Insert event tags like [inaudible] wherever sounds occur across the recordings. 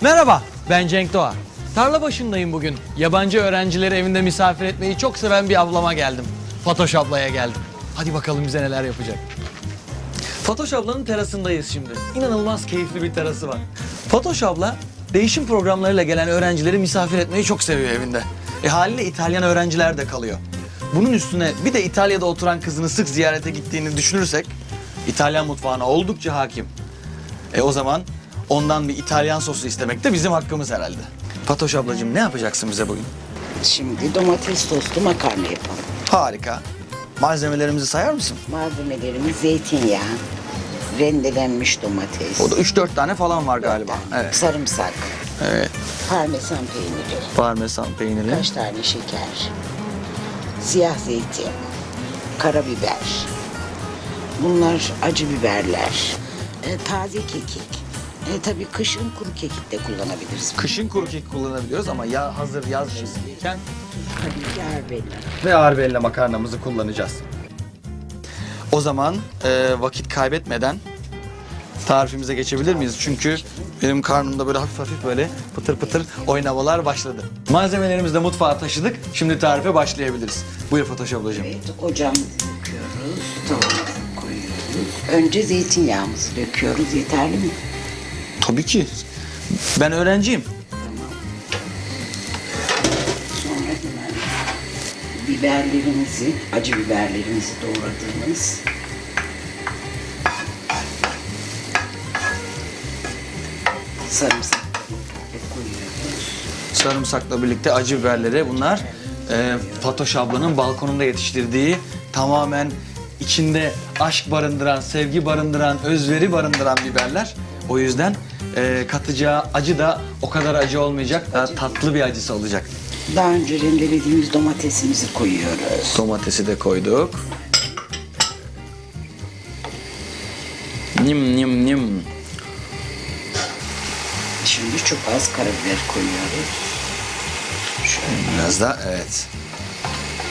Merhaba, ben Cenk Doğa. Tarla başındayım bugün. Yabancı öğrencileri evinde misafir etmeyi çok seven bir ablama geldim. Fatoş ablaya geldim. Hadi bakalım bize neler yapacak. Fatoş ablanın terasındayız şimdi. İnanılmaz keyifli bir terası var. Fatoş abla değişim programlarıyla gelen öğrencileri misafir etmeyi çok seviyor evinde. E haliyle İtalyan öğrenciler de kalıyor. Bunun üstüne bir de İtalya'da oturan kızını sık ziyarete gittiğini düşünürsek İtalyan mutfağına oldukça hakim. E o zaman ondan bir İtalyan sosu istemek de bizim hakkımız herhalde. Fatoş ablacığım ne yapacaksın bize bugün? Şimdi domates soslu makarna yapalım. Harika. Malzemelerimizi sayar mısın? Malzemelerimiz zeytinyağı, rendelenmiş domates. O da 3-4 tane falan var galiba. Evet. Sarımsak, Evet. parmesan peyniri, Parmesan peyniri. kaç tane şeker, siyah zeytin, karabiber. Bunlar acı biberler, e, taze kekik. E, tabii kışın kuru kekik de kullanabiliriz. Kışın kuru kek kullanabiliyoruz ama ya hazır yaz mevsimiyken Tabii ki arbella. ve arbelle makarnamızı kullanacağız. O zaman e, vakit kaybetmeden tarifimize geçebilir miyiz? Çünkü benim karnımda böyle hafif hafif böyle pıtır pıtır oynamalar başladı. Malzemelerimizi de mutfağa taşıdık. Şimdi tarife başlayabiliriz. Buyur Fatoş ablacığım. Evet, ocağımızı döküyoruz, tavamızı koyuyoruz. Önce zeytinyağımızı döküyoruz, yeterli mi? Tabii ki. Ben öğrenciyim. Sonra hemen biberlerimizi, acı biberlerimizi doğradığımız sarımsak koyuyoruz. Sarımsakla birlikte acı biberleri bunlar e, Fatoş ablanın balkonunda yetiştirdiği tamamen içinde aşk barındıran, sevgi barındıran, özveri barındıran biberler. O yüzden e, katacağı acı da o kadar acı olmayacak, daha tatlı bir acısı olacak. Daha önce rendelediğimiz domatesimizi koyuyoruz. Domatesi de koyduk. Nim nim nim. Şimdi çok az karabiber koyuyoruz. Şöyle Biraz da evet.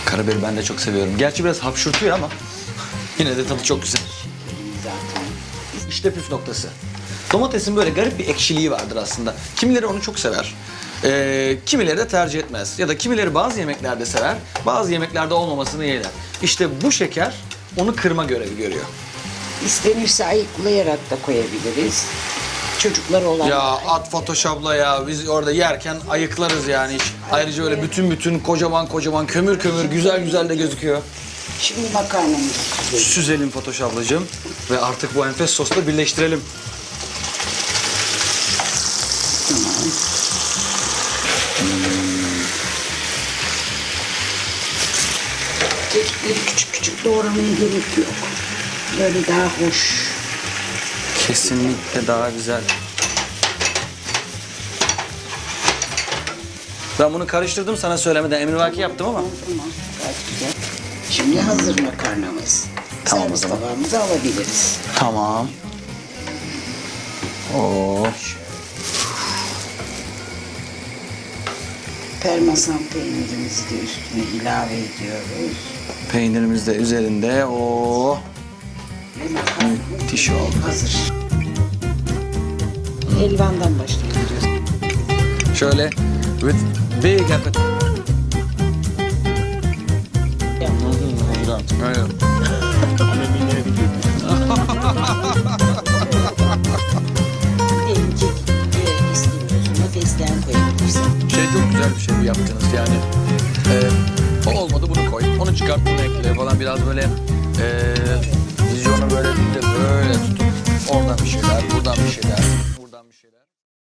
Karabiberi ben de çok seviyorum. Gerçi biraz hapşurtuyor ama [laughs] yine de tadı çok güzel. zaten İşte püf noktası. Domatesin böyle garip bir ekşiliği vardır aslında. Kimileri onu çok sever. Ee, kimileri de tercih etmez. Ya da kimileri bazı yemeklerde sever, bazı yemeklerde olmamasını yeğler. İşte bu şeker onu kırma görevi görüyor. istenirse ayıklayarak da koyabiliriz. Çocuklar olan Ya at Fatoş abla ya biz orada yerken ayıklarız yani. Hiç. Ayrıca öyle bütün bütün kocaman kocaman kömür kömür güzel güzel de gözüküyor. Şimdi makarnamızı koyuyoruz. Süzelim Fatoş ablacığım ve artık bu enfes sosla birleştirelim. Kekikleri küçük küçük doğramaya gerek yok. Böyle daha hoş. Kesinlikle daha güzel. Ben bunu karıştırdım sana söylemeden emrivaki yaptım ama. Tamam, gayet güzel. Şimdi hazır makarnamız. Tamam o Servis zaman. tabağımıza alabiliriz. Tamam. Oo. Parmesan peynirimizi de üstüne ilave ediyoruz. Peynirimiz de üzerinde. Oo. Müthiş oldu. hazır. Elvandan başlayacağız. Şöyle with big appetite. Aynen. yaptınız yani. E, o olmadı bunu koy, onu çıkart bunu ekle falan biraz böyle e, vizyonu böyle böyle tutup oradan bir şeyler, buradan bir şeyler.